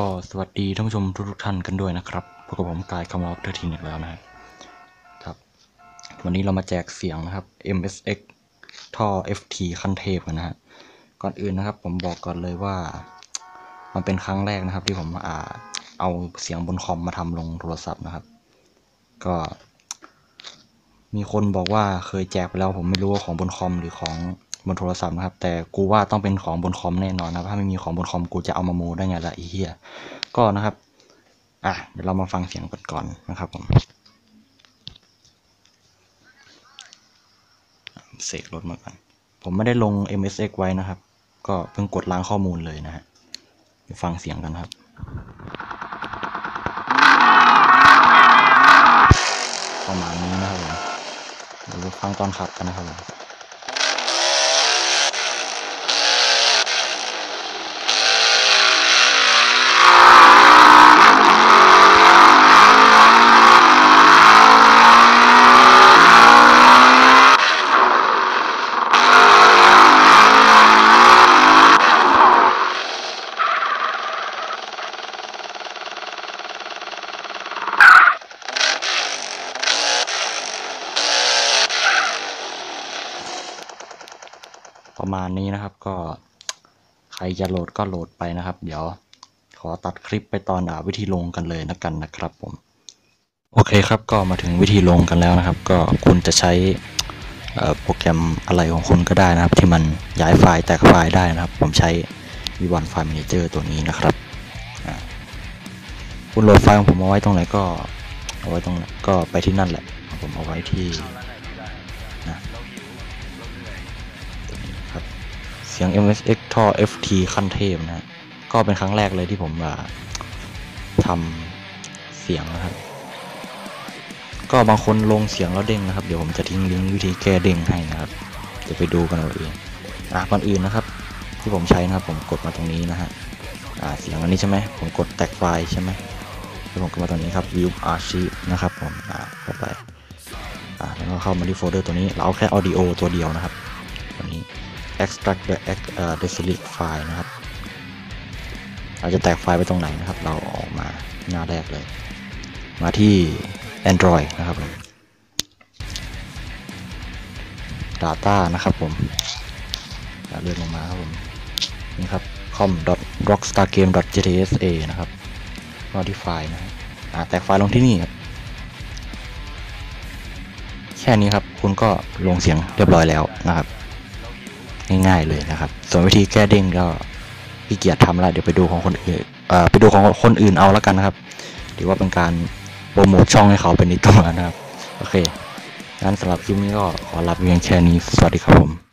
ก็สวัสดีท่านผู้ชมทุกท่านกันด้วยนะครับพบกับผมกายคำวอล์กเทอร์ทีนอีกแล้วนะครับครับ วันนี้เรามาแจกเสียงนะครับ MSX ท่อ FT ขั้นเทพกันนะฮะ ก่อนอื่นนะครับ ผมบอกก่อนเลยว่า มันเป็นครั้งแรกนะครับ ที่ผมอ่าเอาเสียงบนคอมมาทำลงโทรศัพท์นะครับ ก็ มีคนบอกว่าเคยแจกไปแล้วผมไม่รู้ว่าของบนคอมหรือของ บนโทรศัพท์นะครับ แต่กูว่าต้องเป็นของบนคอมแน่นอนนะถ้าไม่มีของบนคอมกูจะเอามาโมได้ไงล่ะไอ้เหี้ยก็นะครับ อะเดี๋ยวเรามาฟังเสียงกันก่อนนะครับผมเสกรถมาก่อนผมไม่ได้ลง MSX ไว้นะครับ ก็เพิ่งกดล้างข้อมูลเลยนะฮะไปฟังเสียงกันครับประมาณนี้นะครับผมเดี๋ยวไปฟังตอนขับกันนะครับผม ประมาณนี้นะครับก็ใครจะโหลดก็โหลดไปนะครับ เดี๋ยวขอตัดคลิปไปตอนอาวิธีลงกันเลยนะกันนะครับผมโอเคครับก็มาถึงวิธีลงกันแล้วนะครับ ก็คุณจะใช้โปรแกรมอะไรของคุณก็ได้นะครับ ที่มันย้ายไฟล์แตกไฟล์ได้นะครับ ผมใช้ V1 File Manager ตัวนี้นะครับคุณโหลดไฟล์ของผมเอาไว้ตรงไหนก็เอาไว้ตรงก็ไปที่นั่นแหละผมเอาไว้ที่ เสียง MSX ท่อ FT ขั้นเทพนะฮะก็เป็นครั้งแรกเลยที่ผมอ่าทำเสียงนะครับ ก็บางคนลงเสียงแล้วเด้งนะครับ เดี๋ยวผมจะทิ้งลิงก์วิธีแก้เด้งให้นะครับ จะไปดูกันเอาเองอะก่อนอื่นนะครับ ที่ผมใช้นะครับ ผมกดมาตรงนี้นะฮะอ่าเสียงอันนี้ใช่ไหมผมกดแตกไฟล์ใช่ไหมแล้วผมก็มาตรงนี้ครับ view archive นะครับผมอ่าเข้าไปอ่าแล้วก็เข้ามาที่โฟลเดอร์ตัวนี้ เราเอาแค่ audio ตัวเดียวนะครับ extract the ex- เอ่อ delete file นะครับ เราจะแตกไฟล์ไปตรงไหนนะครับ เราออกมาหน้าแรกเลย มาที่ Android นะครับผม Data นะครับผมเลื่อนลงมาครับผม นี่ครับ com.rockstargame.gtsa นะครับก็ที่ไฟล์นะฮะอ่าแตกไฟล์ลงที่นี่ครับแค่นี้ครับ คุณก็ลงเสียงเรียบร้อยแล้วนะครับ ง่ายๆเลยนะครับ ส่วนวิธีแก้เด้งก็พี่เกียรติทำละเดี๋ยวไปดูของคนอื่นอ่อไปดูของคนอื่นเอาแล้วกันนะครับถือว่าเป็นการโปรโมทช่องให้เขาเป็นอีกตัวนะครับ โอเคงั้นสำหรับคลิปนี้ก็ขอลาไปเพียงแค่นี้ สวัสดีครับผม